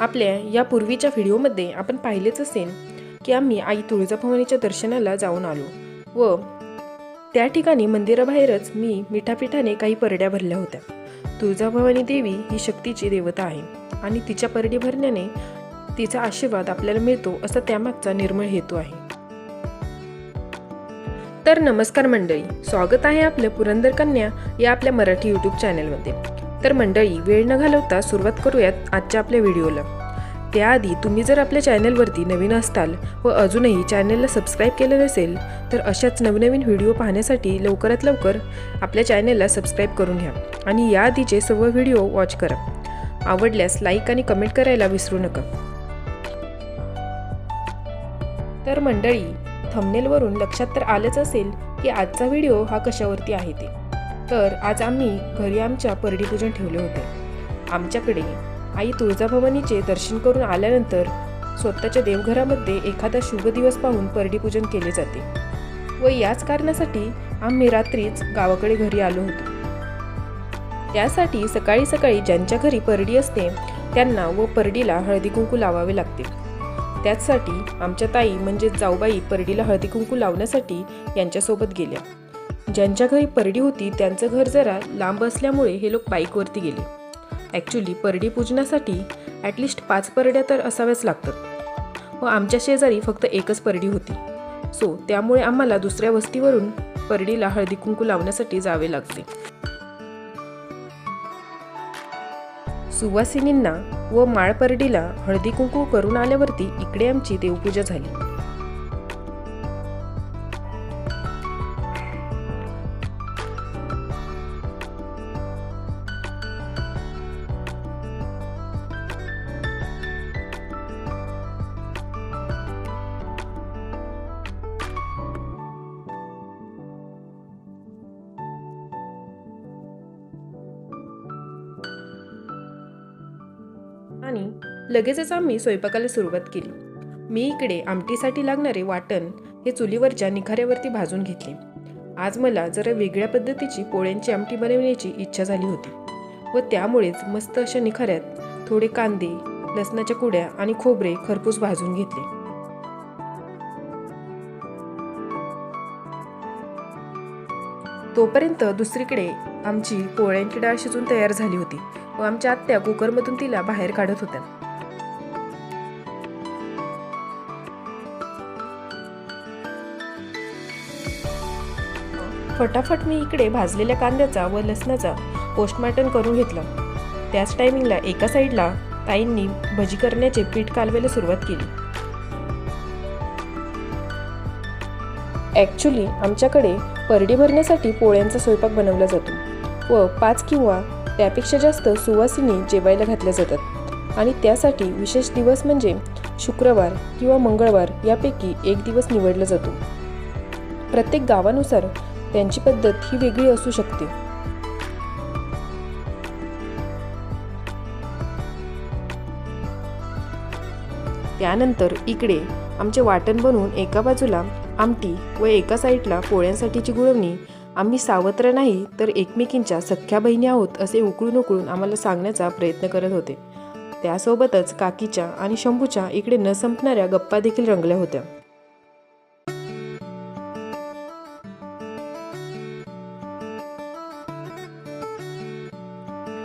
आपल्या या पूर्वीच्या व्हिडिओमध्ये आपण पाहिलेच असेल की आम्ही आई तुळजाभवानीच्या दर्शनाला जाऊन आलो व त्या ठिकाणी मंदिराबाहेरच मी मिठापिठाने काही परड्या भरल्या होत्या. तुळजाभवानी देवी ही शक्तीची देवता आहे आणि तिच्या परडी भरण्याने तिचा आशीर्वाद आपल्याला मिळतो असा त्यामागचा निर्मळ हेतू आहे. तर नमस्कार मंडळी स्वागत आहे आपलं पुरंदर कन्या या आपल्या मराठी यूट्यूब चॅनलमध्ये तर मंडळी वेळ न घालवता सुरुवात करूयात आजच्या आपल्या व्हिडिओला. त्याआधी तुम्ही जर आपल्या चॅनलवरती नवीन असताल व अजूनही चॅनलला सबस्क्राईब केलं नसेल तर अशाच नवनवीन व्हिडिओ पाहण्यासाठी लवकरात लवकर आपल्या चॅनलला सबस्क्राईब करून घ्या आणि याआधीचे सर्व व्हिडिओ वॉच करा. आवडल्यास लाईक आणि कमेंट करायला विसरू नका. तर मंडळी थंबनेलवरून लक्षात तर आलंच असेल की आजचा व्हिडिओ हा कशावरती आहे ते. तर आज आम्ही घरी आमच्या परडीपूजन ठेवले होते. आमच्याकडे आई तुळजाभवानीचे दर्शन करून आल्यानंतर स्वतःच्या देवघरामध्ये एखादा शुभ दिवस पाहून परडीपूजन केले जाते व याच कारणासाठी आम्ही रात्रीच गावाकडे घरी आलो होतो. त्यासाठी सकाळी सकाळी ज्यांच्या घरी परडी असते त्यांना व परडीला हळदी कुंकू लावावे लागते. त्याचसाठी आमच्या ताई म्हणजे जाऊबाई परडीला हळदी कुंकू लावण्यासाठी यांच्यासोबत गेल्या. ज्यांच्या घरी परडी होती त्यांचं घर जरा लांब असल्यामुळे हे लोक बाईकवरती गेले. ॲक्च्युली परडी पूजनासाठी ॲटलिस्ट पाच परड्या तर असाव्याच लागतात. व आमच्या शेजारी फक्त एकच परडी होती. सो त्यामुळे आम्हाला दुसऱ्या वस्तीवरून परडीला हळदी कुंकू लावण्यासाठी जावे लागते. सुवासिनींना व माळपरडीला हळदी कुंकू करून आल्यावरती इकडे आमची देवपूजा झाली. आणि लगेचच आम्ही स्वयंपाकाला सुरुवात केली. मी इकडे आमटीसाठी लागणारे वाटण हे चुलीवरच्या निखाऱ्यावरती भाजून घेतले. आज मला जरा वेगळ्या पद्धतीची पोळ्यांची आमटी बनवण्याची इच्छा झाली होती व त्यामुळेच मस्त अशा निखाऱ्यात थोडे कांदे लसणाच्या कुड्या आणि खोबरे खरपूस भाजून घेतले. तोपर्यंत दुसरीकडे आमची पोळ्यांची डाळ शिजून तयार झाली होती. व आमच्या आत्या कुकरमधून तिला बाहेर काढत होत्या. फटाफट मी इकडे भाजलेल्या कांद्याचा व लसणाचा पोस्टमार्टम करून घेतला. त्याच टायमिंगला एका साईडला ताईंनी भजी करण्याचे पीठ कालवायला सुरुवात केली. ॲक्च्युली आमच्याकडे परडी भरण्यासाठी पोळ्यांचा स्वयंपाक बनवला जातो व पाच किंवा त्यापेक्षा जास्त सुवासिनी जेवायला घातल्या जातात. आणि त्यासाठी विशेष दिवस म्हणजे शुक्रवार किंवा मंगळवार यापैकी एक दिवस निवडला जातो. प्रत्येक गावानुसार त्यांची पद्धत ही वेगळी असू शकते. त्यानंतर इकडे आमचे वाटण बनवून एका बाजूला आमटी व एका साईडला पोळ्यांसाठीची गुळवणी आम्ही सावत्र नाही तर एकमेकींच्या सख्ख्या बहिणी आहोत असे उकळून उकळून आम्हाला सांगण्याचा प्रयत्न करत होते. त्यासोबतच काकीच्या आणि शंभूच्या इकडे न संपणाऱ्या गप्पा देखील रंगल्या होत्या.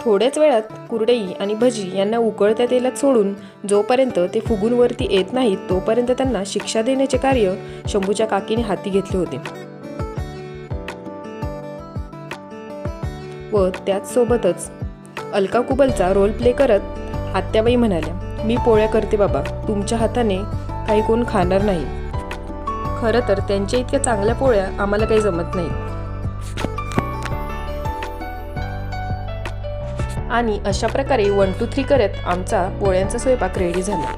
थोड्याच वेळात कुरडई आणि भजी यांना उकळत्या तेलात सोडून जोपर्यंत ते फुगून वरती येत नाहीत तोपर्यंत त्यांना शिक्षा देण्याचे कार्य शंभूच्या काकीने हाती घेतले होते. व त्याचसोबतच अलका कुबलचा रोल प्ले करत आत्याबाई म्हणाल्या मी पोळ्या करते बाबा तुमच्या हाताने काही कोण खाणार नाही. खरं तर त्यांच्या इतक्या चांगल्या पोळ्या आम्हाला काही जमत नाही. आणि अशा प्रकारे वन टू थ्री करत आमचा पोळ्यांचा स्वयंपाक रेडी झाला.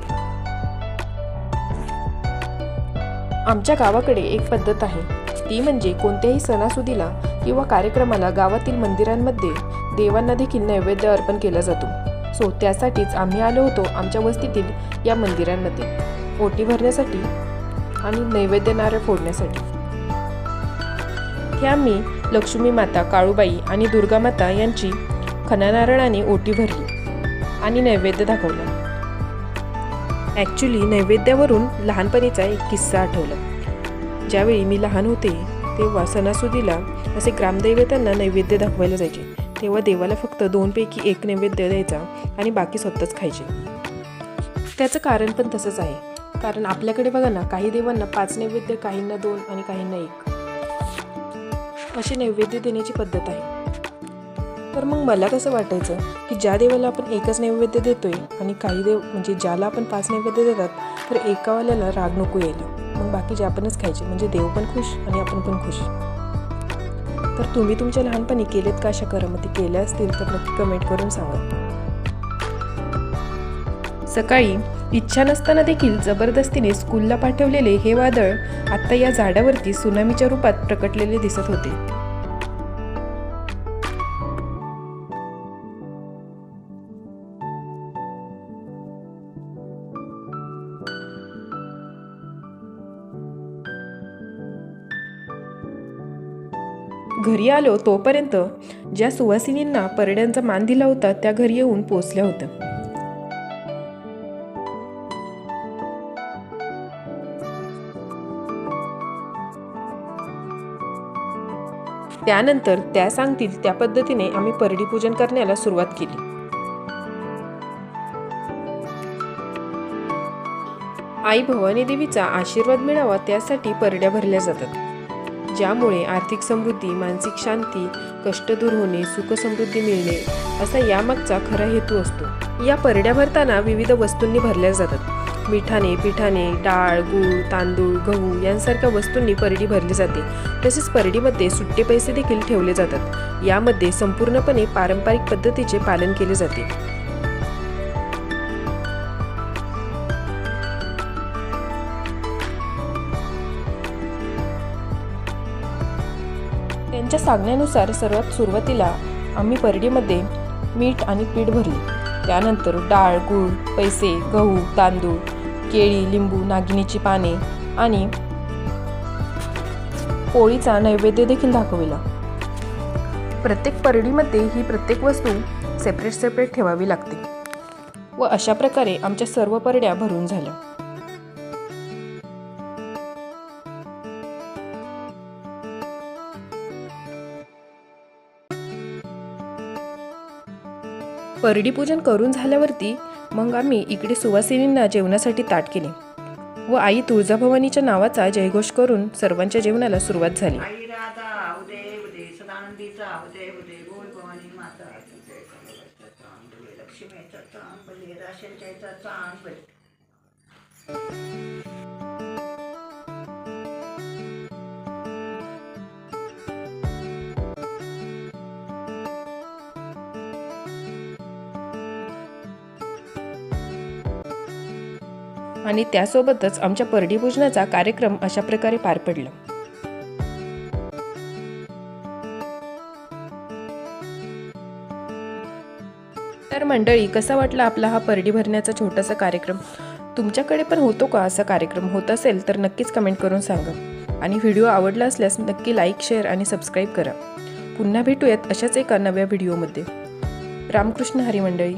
आमच्या गावाकडे एक पद्धत आहे. ती म्हणजे कोणत्याही सणासुदीला किंवा कार्यक्रमाला गावातील मंदिरांमध्ये देवांना देखील नैवेद्य अर्पण केला जातो. सो त्यासाठीच आम्ही आलो होतो आमच्या वस्तीतील या मंदिरांमध्ये. ओटी भरण्यासाठी आणि नैवेद्य नारळ फोडण्यासाठी. हे आम्ही लक्ष्मी माता काळूबाई आणि दुर्गा माता यांची खनानारळाने ओटी भरली आणि नैवेद्य दाखवला. ॲक्च्युली नैवेद्यावरून लहानपणीचा एक किस्सा आठवला. ज्यावेळी मी लहान होते तेव्हा सणासुदीला असे ग्रामदैवतांना नैवेद्य दाखवायला जायचे. तेव्हा देवाला फक्त दोनपैकी एक नैवेद्य द्यायचा आणि बाकी स्वतःच खायचे. त्याचं कारण पण तसंच आहे. कारण आपल्याकडे बघा ना काही देवांना पाच नैवेद्य काहींना दोन आणि काहींना एक. असे नैवेद्य देण्याची पद्धत आहे. तर मग मला कसं वाटायचं की ज्या देवाला आपण एकच नैवेद्य देतोय आणि काही देव म्हणजे ज्याला आपण पाच नैवेद्य देतात तर एकावाल्याला राग नको यायला. मग बाकीचे आपणच खायचे म्हणजे देव पण खुश आणि आपण पण खुश. तर तुम्ही तुमच्या लहानपणी केलेत का अशा करमती केल्या असतील तर नक्की कमेंट करून सांगा. सकाळी इच्छा नसताना देखील जबरदस्तीने स्कूलला पाठवलेले हे वादळ आता या झाडावरती सुनामीच्या रूपात प्रकटलेले दिसत होते. घरी आलो तोपर्यंत ज्या सुवासिनींना परड्यांचा मान दिला होता त्या घरी येऊन पोचल्या होत्या. त्यानंतर त्या सांगतील त्या पद्धतीने आम्ही परडी पूजन करण्याला सुरुवात केली. आई भवानी देवीचा आशीर्वाद मिळावा त्यासाठी परड्या भरल्या जातात. ज्यामुळे आर्थिक समृद्धी मानसिक शांती कष्ट दूर होणे सुख समृद्धी मिळणे असा यामागचा खरा हेतू असतो. या परड्या भरताना विविध वस्तूंनी भरल्या जातात. मिठाने पिठाने डाळ गूळ तांदूळ गहू यांसारख्या वस्तूंनी परडी भरली जाते. तसेच परडीमध्ये सुट्टे पैसे देखील ठेवले जातात. यामध्ये संपूर्णपणे पारंपरिक पद्धतीचे पालन केले जाते. त्यांच्या सांगण्यानुसार सर्वात सुरुवातीला आम्ही परडीमध्ये मीठ आणि पीठ भरले. त्यानंतर डाळ गूळ पैसे गहू तांदूळ केळी लिंबू नागिनीची पाने आणि पोळीचा नैवेद्य देखील दाखविला. प्रत्येक परडीमध्ये ही प्रत्येक वस्तू सेपरेट सेपरेट ठेवावी लागते व अशा प्रकारे आमच्या सर्व परड्या भरून झाल्या. परडी पूजन करून झाल्यावरती मग आम्ही इकडे सुवासिनींना जेवणासाठी ताट केले व आई तुळजाभवानीच्या नावाचा जयघोष करून सर्वांच्या जेवणाला सुरुवात झाली. आई आणि त्यासोबतच आमच्या परडी पूजनाचा कार्यक्रम अशा प्रकारे पार पडला. तर मंडळी कसा वाटला आपला हा परडी भरण्याचा छोटासा कार्यक्रम? तुमच्याकडे पण होतो का असा कार्यक्रम? होत असेल तर नक्कीच कमेंट करून सांगा. आणि व्हिडिओ आवडला असल्यास नक्की लाईक शेअर आणि सबस्क्राईब करा. पुन्हा भेटूयात अशाच एका नव्या व्हिडिओमध्ये. रामकृष्ण हरी मंडळी.